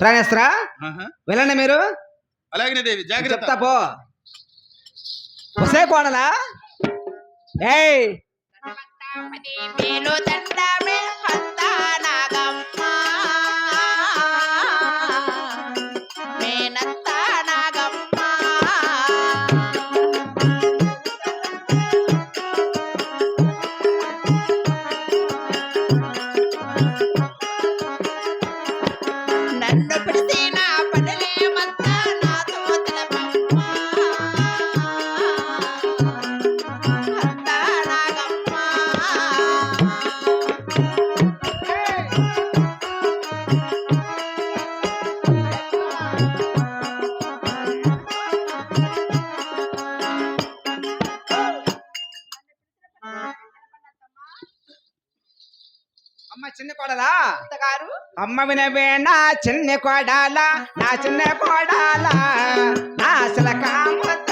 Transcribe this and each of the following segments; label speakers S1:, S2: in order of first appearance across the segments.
S1: ప్రయాణిస్తారా
S2: వెళ్ళండి మీరు.
S1: అలాగే దేవి జాగ్రత్త.
S2: పో. వసే కోడలా. ఏయ్. అమ్మ చిన్న కోడలా?
S3: గారు
S2: అమ్మ వినవేనా చిన్న కోడాలా నా చిన్న కోడాలా నా అసలు కామత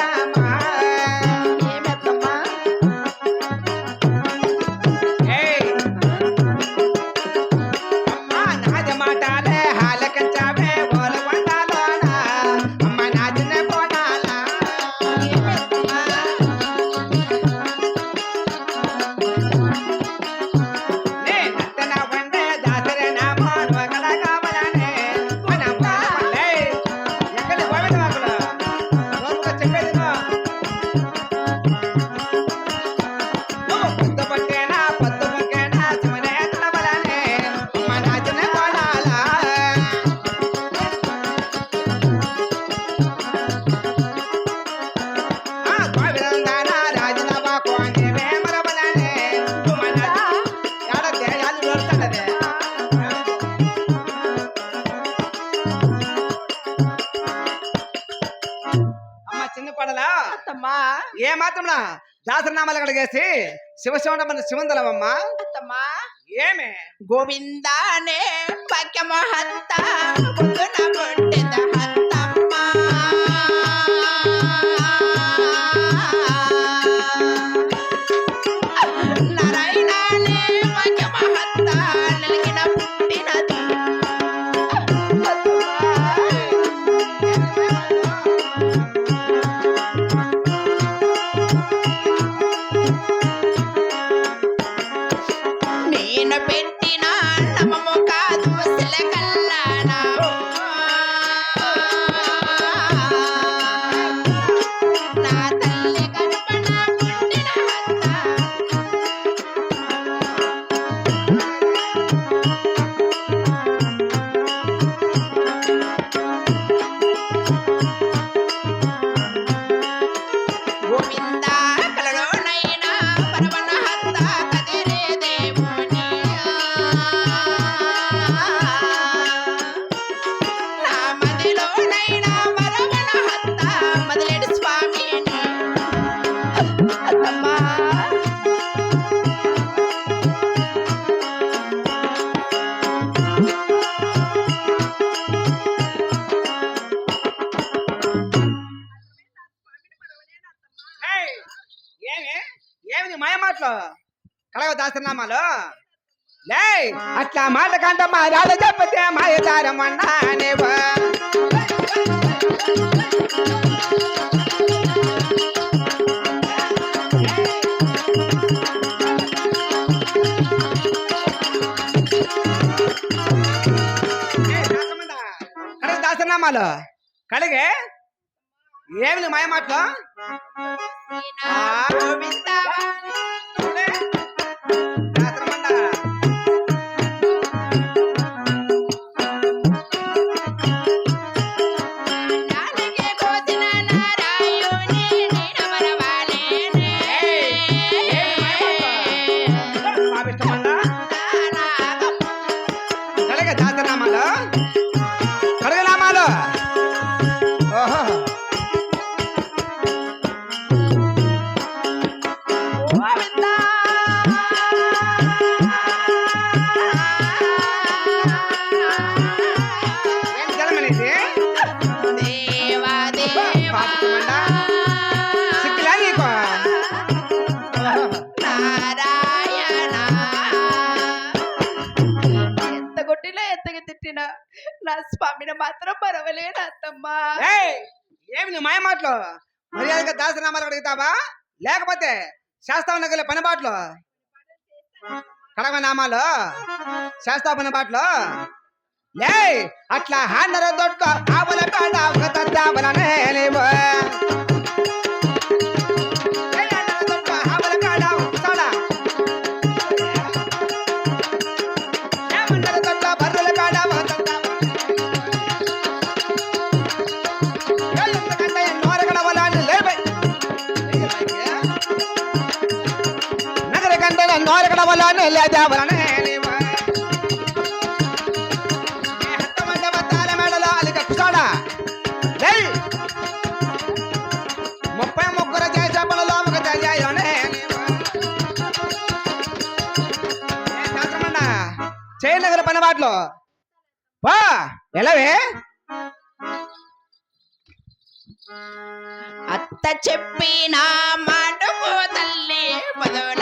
S2: మాత్రం దాసనామాలు కడిగేసి శివశివన మన శివందలవమ్మా.
S3: అత్తమ్మా.
S2: ఏమే?
S3: గోవిందానే
S2: భాగ్యమహంతా. ಬಡ ಬಡ పడవ దాస్తున్నామాలో లే అట్లా మాట కంట మా రాజ చెప్పితే మాయదారం అన్నానేవా దాసనామాలు? కడిగే ఏమి మాయ మాటలో మాత్రం పర్వాలేదు అత్తమ్మా
S3: ఏమి నువ్వు మాయ మాటలు? మర్యాదగా దాసనామాలు అడుగుతావా? లేకపోతే శాస్త్రం నగల పని బాటలు కడగ నామాలు శాస్త్ర పని బాటలు లే అట్లా హండర దొట్టు ఆవుల కాడ ఒక తత్తావలనే నగర కంటే నోరగడ వలాన్ని లేదావలనే మేడలో అది ముప్పై ముగ్గురు చేసే పనులు ఒక చేయాలనే చేయనగర పని వాటిలో వా ఎలావే?
S2: అత్త చెప్పిన మాటకు తల్లి బదులాడలేదే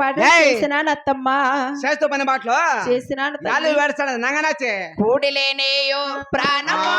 S2: పాట! చేసినాను అత్తమ్మా
S3: చేస్తూ పని బాటలో
S2: చేసినాను.
S3: వేడుస్తాడు నంగనాచే
S2: కూడిలేనేయో ప్రాణమో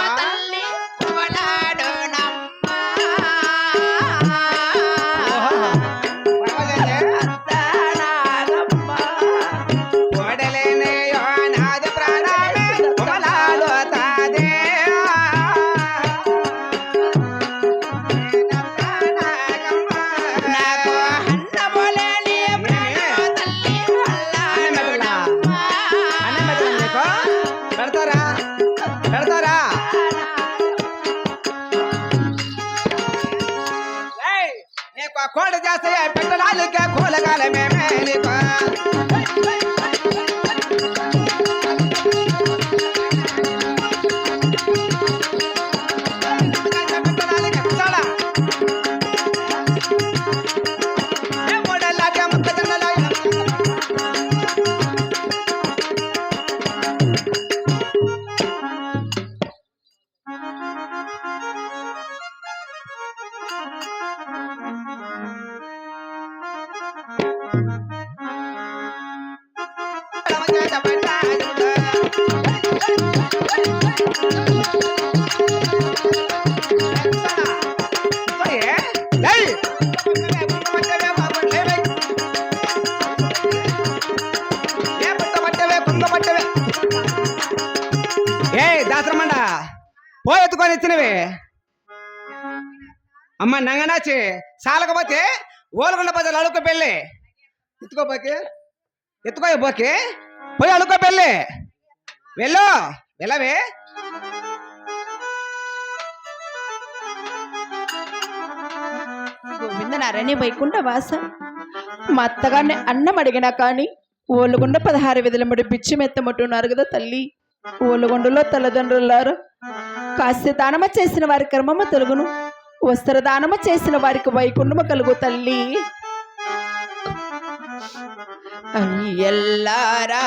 S3: కూలగాల మేమే పో ఇచ్చినవి అమ్మ నంగనాచి సాలకపోతే ఓలకొండ బజార్ అడుక్కో పెళ్ళి. ఎత్తుకో బాకి ఎత్తుకో బాకి పోయి అడుక్కో పెళ్ళి. వెళ్ళు. వెళ్ళవే.
S2: గోవిందనారాయణ వైకుంఠ వాసం. మా అత్తగారిని అన్నం అడిగినా కానీ ఓళ్ళగుండ పదహారు విధుల ముడి బిచ్చి మెత్తమట్టున్నారు కదా తల్లి. ఓలుగుండలో తల్లిదండ్రులారు కాస్య దానమ చేసిన వారి క్రమము తొలుగును. వస్త్రదానము చేసిన వారికి వైకుంఠమ కలుగు తల్లి. ఎల్లారా?